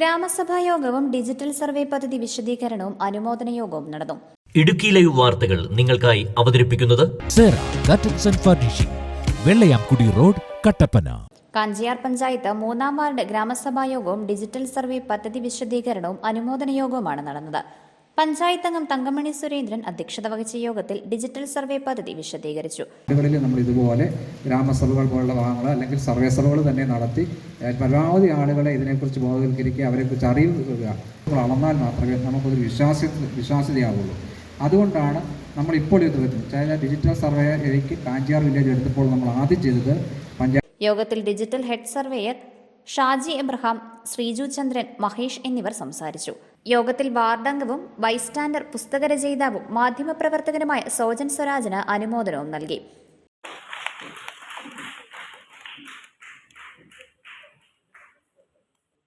ഗ്രാമസഭാ യോഗവും digital survey പദ്ധതി വിശദീകരണവും അനുമോദന യോഗവും നടന്നു. ഇടുക്കി ലൈവ് വാർത്തകൾ നിങ്ങൾക്കായി അവതരിപ്പിക്കുന്നത് വെള്ളയാംകുടി റോഡ് കട്ടപ്പന കാഞ്ചിയാർ പഞ്ചായത്ത് മൂന്നാം വാർഡ് ഗ്രാമസഭാ യോഗവും ഡിജിറ്റൽ സർവേ പദ്ധതി വിശദീകരണവും അനുമോദന യോഗവുമാണ് നടന്നത്. പഞ്ചായത്ത് അംഗം തങ്കമണി സുരേന്ദ്രൻ അധ്യക്ഷത വഹിച്ച യോഗത്തിൽ ഡിജിറ്റൽ സർവേ പദ്ധതി വിശദീകരിച്ചു. നമ്മൾ ഇതുപോലെ ഗ്രാമസഭകൾ പോലുള്ള ഭാഗങ്ങൾ അല്ലെങ്കിൽ സർവേ സഭകൾ തന്നെ നടത്തി പരമാവധി ആളുകളെ ഇതിനെക്കുറിച്ച് ബോധവൽക്കരിക്കുക അവരെക്കുറിച്ച് അറിവ് നൽകുക നമ്മൾ അളന്നാൽ മാത്രമേ നമുക്കൊരു വിശ്വാസ വിശ്വാസ്യതയാവുള്ളൂ. അതുകൊണ്ടാണ് നമ്മൾ ഇപ്പോൾ ഇത് വരുന്നത്. ഡിജിറ്റൽ സർവേയിലേക്ക് കാഞ്ചിയാർ വില്ലേജ് എടുത്തപ്പോൾ നമ്മൾ ആദ്യം ചെയ്തത് പഞ്ചായത്ത് യോഗത്തിൽ digital head surveyor Shaji Abraham Sreeju Chandran Mahesh എന്നിവർ സംസാരിച്ചു. യോഗത്തിൽ വാർഡംഗവും ബൈസ്റ്റാൻഡർ പുസ്തകരചയിതാവും മാധ്യമപ്രവർത്തകനുമായ സോജൻ സ്വരാജന് അനുമോദനവും നൽകി.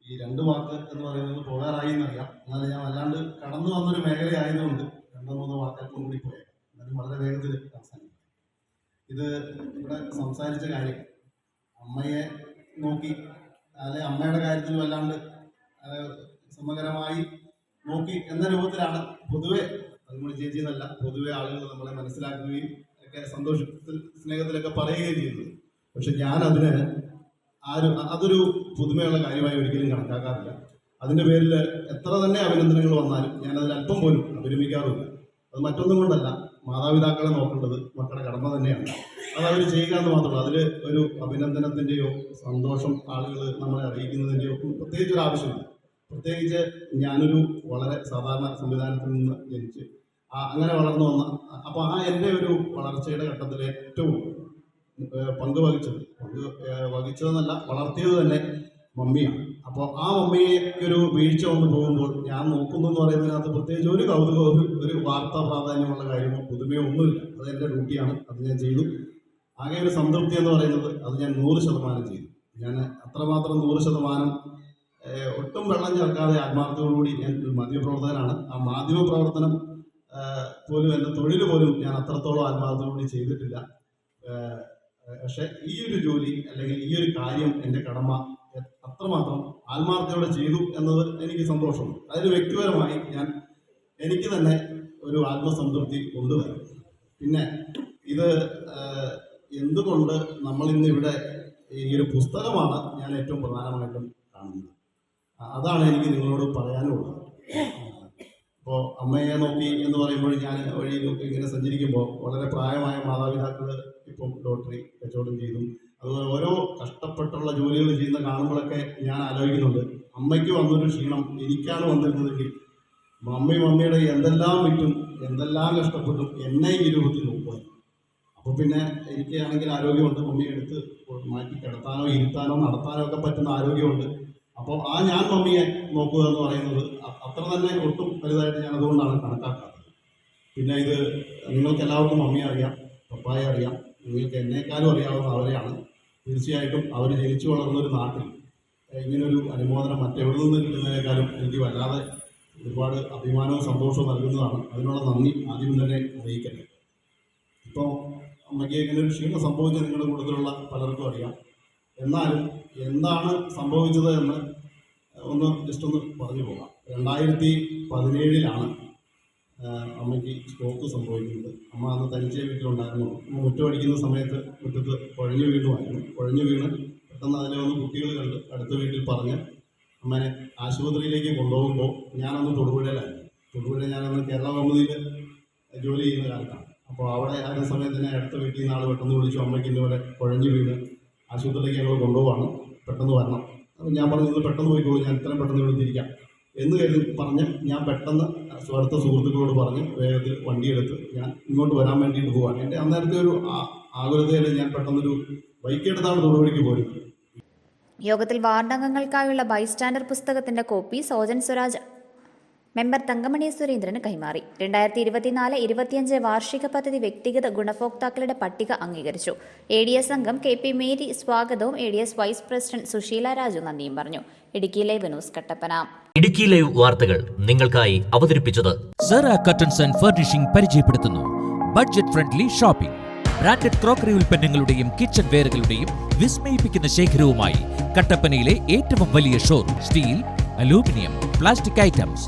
ഈ രണ്ട് വാക്ക് എന്ന് പറയുന്നത് പോകാറായി എന്നറിയാം എന്നാലും ഞാൻ വല്ലാണ്ട് കടന്നു വന്നൊരു മേഖലയായതുകൊണ്ട് രണ്ടോ മൂന്നോ വാക്കുകൾ കൂടി പോയത് എന്നാലും വളരെ വേഗത്തിൽ അവസാനിക്കും ഇത് ഇവിടെ സംസാരിച്ച കാര്യം അമ്മയെ നോക്കി അല്ലെ അമ്മയുടെ കാര്യത്തിൽ വല്ലാണ്ട് സമഗ്രമായി നോക്കി എന്ന രൂപത്തിലാണ് പൊതുവെ അതുകൊണ്ട് ചേച്ചി എന്നല്ല പൊതുവെ ആളുകൾ നമ്മളെ മനസ്സിലാക്കുകയും ഒക്കെ സന്തോഷത്തിൽ സ്നേഹത്തിലൊക്കെ പറയുകയും ചെയ്യുന്നത്. പക്ഷെ ഞാൻ അതിന് ആ ഒരു അതൊരു പുതുമയുള്ള കാര്യമായി ഒരിക്കലും കണക്കാക്കാറില്ല. അതിന്റെ പേരിൽ എത്ര തന്നെ അഭിനന്ദനങ്ങൾ വന്നാലും ഞാൻ അതിൽ അല്പം പോലും അഭിരമിക്കാറുമില്ല അത് മറ്റൊന്നും കൊണ്ടല്ല. മാതാപിതാക്കളെ നോക്കേണ്ടത് മക്കളുടെ കടമ തന്നെയാണ്. അത് അവർ ചെയ്യുക എന്ന് മാത്രമല്ല അതിൽ ഒരു അഭിനന്ദനത്തിന്റെയോ സന്തോഷം ആളുകൾ നമ്മളെ അറിയിക്കുന്നതിന്റെയോ പ്രത്യേകിച്ച് ഒരു ആവശ്യമില്ല. പ്രത്യേകിച്ച് ഞാനൊരു വളരെ സാധാരണ സംവിധാനത്തിൽ നിന്ന് ജനിച്ച് അങ്ങനെ വളർന്നു വന്ന അപ്പോൾ ആ എന്റെ ഒരു വളർച്ചയുടെ ഘട്ടത്തിൽ ഏറ്റവും പങ്ക് വഹിച്ചത്. പങ്ക് വഹിച്ചതെന്നല്ല വളർത്തിയത് തന്നെ മമ്മിയാണ്. അപ്പോൾ ആ മമ്മിക്ക് ഒരു വീഴ്ച വന്നു പോകുമ്പോൾ ഞാൻ നോക്കുന്നു എന്ന് പറയുന്നതിനകത്ത് പ്രത്യേകിച്ച് ഒരു കൗതുകവും ഒരു വാർത്താ പ്രാധാന്യമുള്ള കാര്യമോ പുതുമയോ ഒന്നുമില്ല. അത് എന്റെ ഡ്യൂട്ടിയാണ്. അത് ഞാൻ ചെയ്തു. ആകെ ഒരു സംതൃപ്തി എന്ന് പറയുന്നത് അത് ഞാൻ നൂറ് ശതമാനം ചെയ്തു. ഞാൻ അത്രമാത്രം നൂറ് ശതമാനം ഒട്ടും വെള്ളം ചേർക്കാതെ ആത്മാർത്ഥതയോടുകൂടി ഞാൻ ഒരു മാധ്യമപ്രവർത്തകനാണ്. ആ മാധ്യമ പ്രവർത്തനം പോലും എന്റെ തൊഴിൽ പോലും ഞാൻ അത്രത്തോളം ആത്മാർത്ഥതയോടുകൂടി ചെയ്തിട്ടില്ല. പക്ഷേ ഈ ഒരു ജോലി അല്ലെങ്കിൽ ഈ ഒരു കാര്യം എന്റെ കടമ അത്രമാത്രം ആത്മാർത്ഥയോടെ ചെയ്തു എന്നത് എനിക്ക് സന്തോഷമുണ്ട്. അതിൽ വ്യക്തിപരമായി ഞാൻ എനിക്ക് തന്നെ ഒരു ആത്മസംതൃപ്തി കൊണ്ടുവരും. പിന്നെ ഇത് എന്തുകൊണ്ട് നമ്മൾ ഇന്ന് ഇവിടെ ഈ ഒരു പുസ്തകമാണ് ഞാൻ ഏറ്റവും പ്രധാനമായിട്ടും കാണുന്നത്? അതാണ് എനിക്ക് നിങ്ങളോട് പറയാനുള്ളത്. ഇപ്പോൾ അമ്മയെ നോക്കി എന്ന് പറയുമ്പോൾ ഞാൻ വഴിയിലൊക്കെ ഇങ്ങനെ സഞ്ചരിക്കുമ്പോൾ വളരെ പ്രായമായ മാതാപിതാക്കൾ ഇപ്പം ലോട്ടറി കച്ചവടം ചെയ്തു അതുപോലെ ഓരോ കഷ്ടപ്പെട്ടുള്ള ജോലികൾ ചെയ്യുന്ന കാണുമ്പോഴൊക്കെ ഞാൻ ആലോചിക്കുന്നുണ്ട്. അമ്മയ്ക്ക് വന്നൊരു ക്ഷീണം എനിക്കാണ് വന്നിരുന്നതെങ്കിൽ മമ്മി മമ്മിയുടെ എന്തെല്ലാം വിറ്റും എന്തെല്ലാം കഷ്ടപ്പെട്ടും എന്നെ ഈ രൂപത്തിൽ നോക്കുക അപ്പോൾ പിന്നെ എനിക്കാണെങ്കിൽ ആരോഗ്യമുണ്ട് മമ്മിയെ എടുത്ത് മാറ്റി കിടത്താനോ ഇരുത്താനോ നടത്താനോ ഒക്കെ പറ്റുന്ന ആരോഗ്യമുണ്ട്. അപ്പോൾ ആ ഞാൻ മമ്മിയെ നോക്കുക എന്ന് പറയുന്നത് അത്ര തന്നെ ഒട്ടും വലുതായിട്ട് ഞാൻ അതുകൊണ്ടാണ് കണക്കാക്കാത്തത്. പിന്നെ ഇത് നിങ്ങൾക്ക് എല്ലാവർക്കും മമ്മിയെ അറിയാം പപ്പായെ അറിയാം നിങ്ങൾക്ക് എന്നേക്കാളും അറിയാവുന്ന അവരെയാണ്. തീർച്ചയായിട്ടും അവർ ജനിച്ചു വളർന്ന ഒരു നാട്ടിൽ ഇങ്ങനൊരു അനുമോദനം മറ്റെവിടെ നിന്ന് കിട്ടുന്നതിനേക്കാളും എനിക്ക് വല്ലാതെ ഒരുപാട് അഭിമാനവും സന്തോഷവും നൽകുന്നതാണ്. അതിനുള്ള നന്ദി ആദ്യം തന്നെ അറിയിക്കട്ടെ. ഇപ്പോൾ അമ്മയ്ക്ക് ഇങ്ങനെ ഒരു ക്ഷീണം സംഭവിച്ച നിങ്ങളുടെ കൂട്ടത്തിലുള്ള പലർക്കും അറിയാം. എന്നാലും എന്താണ് സംഭവിച്ചത് എന്ന് ഒന്ന് ജസ്റ്റ് ഒന്ന് പറഞ്ഞു പോകാം. രണ്ടായിരത്തി പതിനേഴിലാണ് അമ്മയ്ക്ക് സ്ട്രോക്ക് സംഭവിക്കുന്നത് അമ്മ അന്ന് തനിച്ചേ വീട്ടിലുണ്ടായിരുന്നു. അമ്മ മുറ്റമടിക്കുന്ന സമയത്ത് മുറ്റത്ത് കുഴഞ്ഞു വീണുമായിരുന്നു. കുഴഞ്ഞു വീണ് പെട്ടെന്ന് അതിനെ ഒന്ന് കുട്ടികൾ കണ്ട് അടുത്ത വീട്ടിൽ പറഞ്ഞ് അമ്മേനെ ആശുപത്രിയിലേക്ക് കൊണ്ടുപോകുമ്പോൾ ഞാനന്ന് തൊടുപുഴയിലായിരുന്നു. തൊടുപുഴ ഞാനന്ന് കേരള കൗമുദിയിൽ ജോലി ചെയ്യുന്ന കാലത്താണ് അപ്പോൾ അവിടെ ആയിരുന്ന സമയത്ത് തന്നെ അടുത്ത വീട്ടിൽ നിന്ന് ആൾ പെട്ടെന്ന് വിളിച്ചു അമ്മയ്ക്ക് ഇന്നുപോലെ കുഴഞ്ഞു വീണ് ആശുപത്രിയിലേക്ക് ഞങ്ങൾ കൊണ്ടുപോവാണ്. പെട്ടെന്ന് വരണം. അപ്പം ഞാൻ പറഞ്ഞു ഇന്ന് പെട്ടെന്ന് പോയിക്കോളൂ. ഞാൻ ഇത്രയും പെട്ടെന്ന് തിരിക്കാം. എന്ന് കരുതി പറഞ്ഞ് ഞാൻ പെട്ടെന്ന് അടുത്ത സുഹൃത്തുക്കളോട് പറഞ്ഞ് വേഗത്തിൽ വണ്ടിയെടുത്ത് ഞാൻ ഇങ്ങോട്ട് വരാൻ വേണ്ടിയിട്ട് പോവാണ്. എന്റെ അന്നേരത്തെ ഒരു ആകുലതയിൽ ഞാൻ പെട്ടെന്നൊരു ബൈക്ക് എടുത്താണ് തൊടുപടിക്ക് പോരുന്നത്. യോഗത്തിൽ വാർഡംഗങ്ങൾക്കായുള്ള ബൈസ്റ്റാൻഡർ പുസ്തകത്തിന്റെ കോപ്പി സോജൻ സ്വരാജ് മെമ്പർ തങ്കമണി സുരേന്ദ്രന് കൈമാറി. രണ്ടായിരത്തി ഇരുപത്തിനാല് ഇരുപത്തിയഞ്ച് വാർഷിക പദ്ധതി വ്യക്തിഗത ഗുണഭോക്താക്കളുടെ പട്ടിക അംഗീകരിച്ചു. എ ഡി എസ് അംഗം കെ പി മേരി സ്വാഗതവും A D S vice president Susheela Raju നന്ദിയും പറഞ്ഞു. Idukki live news Kattappana. Idukki live വാർത്തകൾ നിങ്ങൾക്കായി അവതരിപ്പിച്ചത് സെറ കർട്ടൻസ് ആൻഡ് ഫർണിഷിംഗ് പരിചയപ്പെടുത്തുന്നു. Budget friendly shopping branded crockery ഉൽപ്പന്നങ്ങളുടെയും കിച്ചൺ വെയറുകളുടെയും വിസ്മയിപ്പിക്കുന്ന ശേഖരവുമായി കട്ടപ്പനയിലെ ഏറ്റവും വലിയ showroom steel aluminium plastic items